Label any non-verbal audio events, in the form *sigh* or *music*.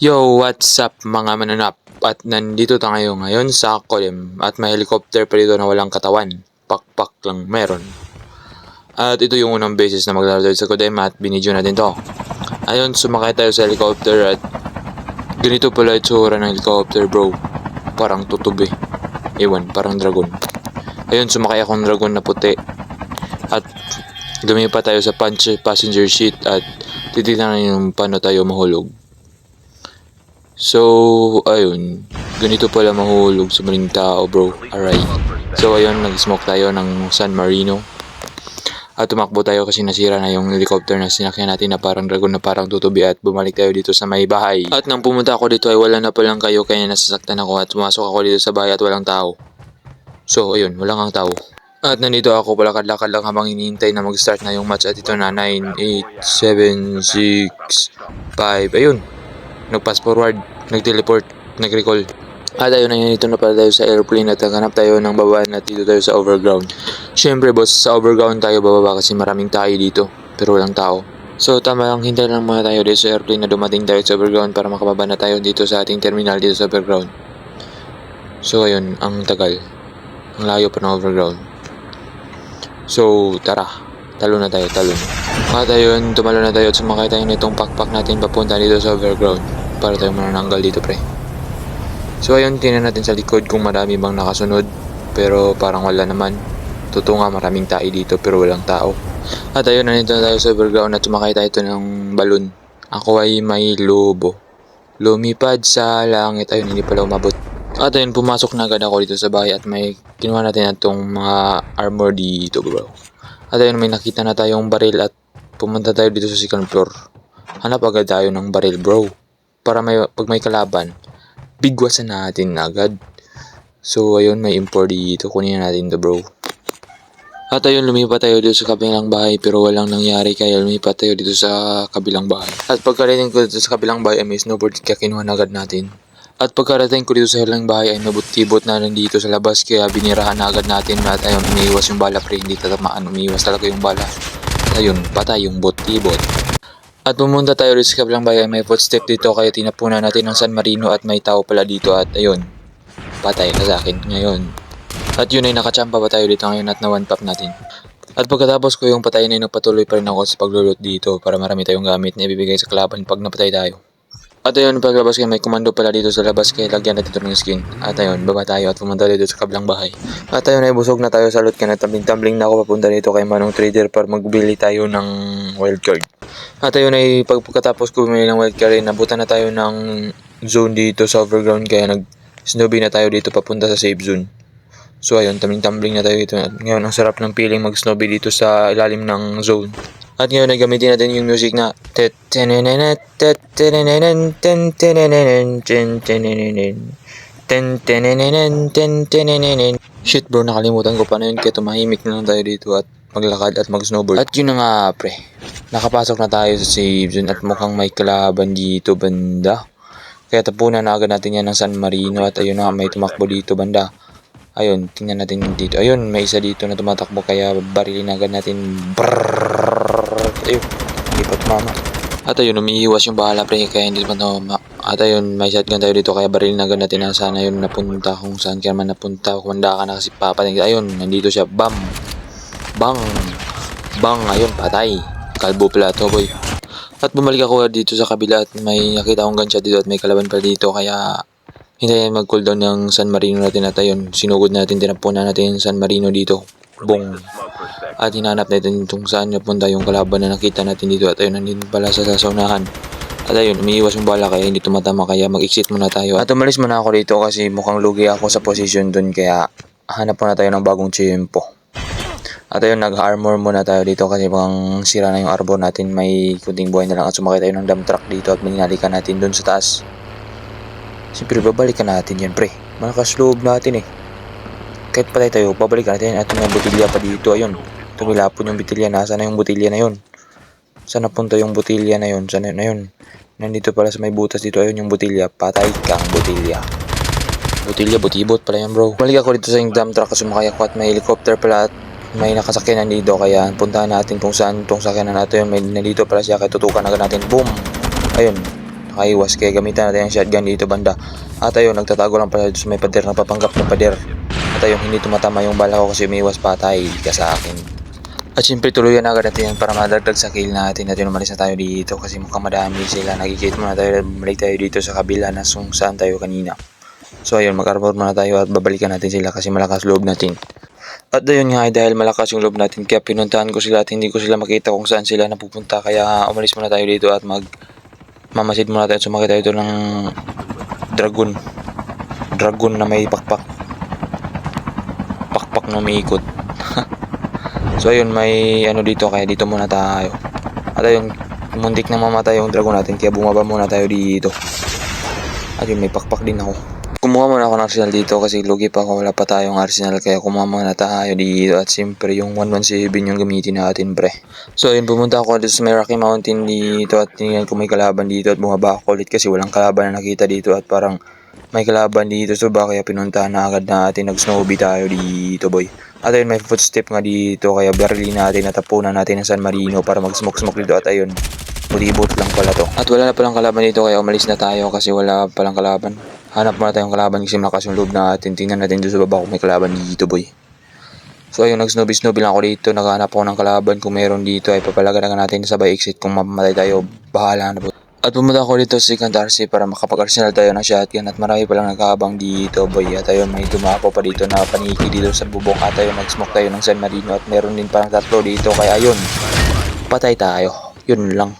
Yo, what's up mga mananap? At nandito tayo ngayon sa Kolim at may helicopter pa dito na walang katawan. Pakpak lang meron. At ito yung unang beses na maglalaro tayo sa Kodem at binidyo natin to. Ayun, sumakay tayo sa helicopter at ganito pala itsura ng helicopter bro. Parang tutubi. Ewan, parang dragon. Ayun, sumakay akong dragon na puti. At lumipat tayo sa punch- passenger seat at titignan yung paano tayo mahulog. So, ayun. Ganito pala mahulog sa maling tao, bro. Alright. So, ayun, nag-smoke tayo ng San Marino. At tumakbo tayo kasi nasira na yung helicopter na sinakyan natin na parang dragon na parang tutubi at bumalik tayo dito sa may bahay. At nang pumunta ako dito ay wala na palang kayo kaya nasasaktan ako at pumasok ako dito sa bahay at walang tao. So, ayun, walang ang tao. At nandito ako palakad-lakad lang habang hinihintay na mag-start na yung match at ito na 9, 8, 7, 6, 5, ayun. Nag-pass forward, nag-teleport, nag-recall. At ayun na yun, ito na pala tayo sa airplane at naghanap tayo ng babaan at dito tayo sa overground. Siyempre boss, sa overground tayo bababa kasi maraming tayo dito, pero walang tao. So tama lang, hintay lang muna tayo dito sa airplane na dumating tayo sa overground para makababa na tayo dito sa ating terminal dito sa overground. So ayun, ang tagal. Ang layo pa ng overground. So tara, talo na tayo, talo na. At ayun, tumalo na tayo at sumakay tayo nitong pakpak natin papunta dito sa overground para tayo manananggal dito pre. So ayun, tingnan natin sa likod kung marami bang nakasunod pero parang wala naman. Totoo nga maraming tayo dito pero walang tao. At ayun, nandito na tayo sa overground at sumakay tayo ito ng balon. Ako ay may lobo. Lumipad sa langit. Ayun, hindi pala umabot. At ayun, pumasok na agad ako dito sa bahay at may kinuha natin itong mga armor dito bro. At ayun, may nakita na tayong baril at pumunta tayo dito sa second floor. Hanap agad tayo ng baril bro. Para may, pag may kalaban, bigwasan natin agad. So ayun, may import dito. Kunin natin to bro. At ayun, lumipat tayo dito sa kabilang bahay pero walang nangyari kaya lumipat tayo dito sa kabilang bahay. At pagkarating ko dito sa kabilang bahay ay may snowboard kaya kinuha na agad natin. At pagkarating ko dito sa kabilang bahay ay nabutibot na rin dito sa labas kaya binirahan na agad natin at ayun, umiiwas yung bala pre, hindi tatamaan, umiiwas talaga yung bala. Ayun, patay yung bot-tibot. At pumunta tayo dito sa kabilang bahay, may footstep dito kaya tinapunan natin ng San Marino at may tao pala dito at ayun, patay na sa akin ngayon. At yun ay nakachampa pa tayo dito ngayon at na one pop natin. At pagkatapos ko yung patayin ay nagpatuloy pa rin ako sa paglulot dito para marami tayong gamit na ibibigay sa kalaban pag napatay tayo. At ayun, paglabas kayo may komando pala dito sa labas kaya lagyan natin ito ng skin. At ayun, baba tayo at pumunta dito sa kabilang bahay. At ayun, ay busog na tayo sa loot kaya tumbling-tumbling na ako papunta dito kay Manong Trader para magbili tayo ng wildcard. At ayun ay pagkatapos ko bumili ng wildcard ay nabutan na tayo ng zone dito sa overground kaya nag snowbie na tayo dito papunta sa safe zone. So ayun, tumbling-tumbling na tayo dito. At ngayon, ang sarap ng feeling mag-snowbie dito sa ilalim ng zone. At ngayon ay gamitin natin yung music na Shit bro, nakalimutan ko pa na yun kaya tumahimik na lang tayo dito at maglakad at mag-snowboard. At yun na nga pre, nakapasok na tayo sa safe zone at mukhang may kalaban dito banda. Kaya tapunan na agad natin yan ng San Marino at ayun na nga, may tumakbo dito banda. Ayun, tingnan natin dito. Ayun, may isa dito na tumatakbo kaya barilin agad natin. Brrrr. Ayun, hindi pa tumama. At ayun, umiiwas yung bahala pre kaya hindi pa tumama. At ayun, may shotgun tayo dito kaya barilin agad natin na sana yun napunta kung saan ka man napunta. Kumanda ka na kasi papating. Ayun, nandito siya. Bam! Bang! Bang! Ayun, patay. Kalbo pala to boy. At bumalik ako dito sa kabila at may nakita akong gunshot dito at may kalaban pa dito kaya hintayin mag cooldown ng San Marino natin at ayun, sinugod natin, tinapunan natin yung San Marino dito. Bong! At hinanap natin kung saan napunta yung kalaban na nakita natin dito at ayun, nandito pala sa sasaunahan. At ayun, umiiwas yung bala kaya hindi tumatama kaya mag-exit muna tayo. At umalis muna ako dito kasi mukhang lugi ako sa position dun kaya hanap muna tayo ng bagong tiyempo. At ayun, nag-armor muna tayo dito kasi bang sira na yung arbor natin. May kunting buhay na lang at sumakay tayo ng dump truck dito at minalikan natin dun sa taas. Siyempre, babalikan natin yan, pre. Malakas loob natin eh. Kahit patay tayo, babalikan natin at may botilya pa dito. Ayun, tumilapon yung botilya. Nasaan na yung botilya na yun? Saan napunta yung botilya na yun? Saan na yun? Nandito pala sa may butas dito. Ayun yung botilya. Patay kang botilya. Botilya, butibot pala yan bro. Balik ako dito sa yung dump truck kasi sumakay ako at may helicopter pala at may nakasakyanan dito kaya puntahan natin kung saan itong sakyanan natin may nandito pala siya kaya tutukan agad natin boom ayun nakaiwas kaya gamitan natin ang shotgun dito banda. At ayun, nagtatago lang pala dito sa may pader na papanggap na pader. At ayun, hindi tumatama yung bala ko kasi umiwas patay ka sa akin. At syempre tuluyan agad natin yan para madagdag sa kill natin at yun umalis na tayo dito kasi mukhang madami sila. Nagkikita muna tayo, balik tayo dito sa kabila na kung saan tayo kanina. So ayun, mag-report muna tayo at babalikan natin sila kasi malakas loob natin. At ayun nga ay dahil malakas yung loob natin kaya pinuntahan ko sila at hindi ko sila makita kung saan sila napupunta kaya umalis muna tayo dito at mag mamasid muna tayo at sumakit tayo dito ng dragon. Dragon na may pakpak. Pakpak na umiikot. *laughs* so ayun may ano dito kaya dito muna tayo. At ayun muntik na mamatay yung dragon natin kaya bumaba muna tayo dito. At yun may pakpak din ako. Kumuha muna ako ng arsenal dito kasi lugi pa ako wala pa tayong arsenal kaya kumuha muna tayo dito at siyempre yung 117 yung gamitin natin pre. So ayun pumunta ako dito sa may Rocky Mountain dito at tingnan ko may kalaban dito at bumaba ako ulit kasi walang kalaban na nakita dito at parang may kalaban dito so ba kaya pinuntahan na agad natin nag snowbie tayo dito boy. At ayun may footstep nga dito kaya barili natin at tapunan natin ng San Marino para mag smoke smoke dito at ayun Mulibot lang pala to. At wala na palang kalaban dito kaya umalis na tayo kasi wala palang kalaban. Hanap muna tayong kalaban kasi malakas yung loob natin. Tingnan natin doon sa baba kung may kalaban dito boy. So ayun, nag-snowbie-snowbie lang ako dito. Naghanap ako ng kalaban. Kung meron dito ay papalagaran natin sa by exit. Kung mamamatay tayo, bahala na. At pumunta ako dito sa second RC para makapag-arsenal tayo ng shotgun at marami palang nagkahabang dito boy. At ayun, may dumapo pa dito na paniki dito sa bubong at ayun, nag-smoke tayo ng San Marino at meron din parang tatlo dito. Kaya ayun, patay tayo. Yun lang.